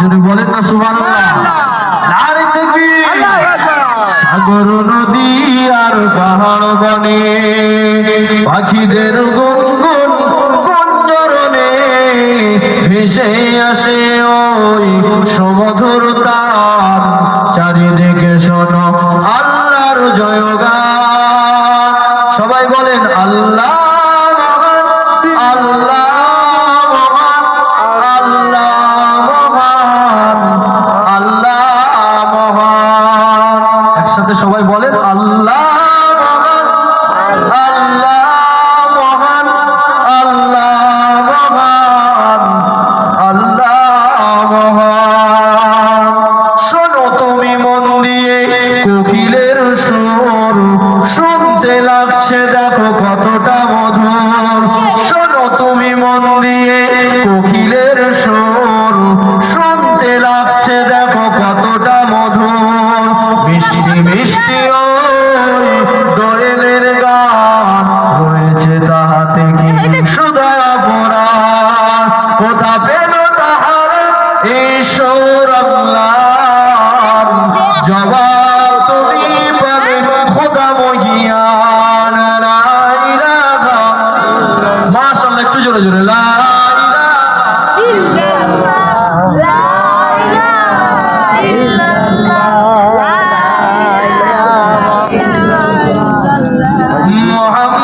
যদি বলেন না সুবহানাল্লাহ। সাগর নদী আর পাহাড় বনে। পাখিদের গুঞ্জরণে ভেসে আসে ওই সমধুর তার। চারিদিকে শোনো আল্লাহর জয়গান। সবাই বলেন আল্লাহ একসাথে সবাই বলেন আল্লাহ কোকিলের লাগছে দেখো কতটা মধুর। মিষ্টি মিষ্টি দোয়েলের গান রয়েছে তাহাতে কি সুদা পোড়া কোথা পেল তাহার ঈশ্বর জবাব একটু জোরে জোরে। লা Muhammad.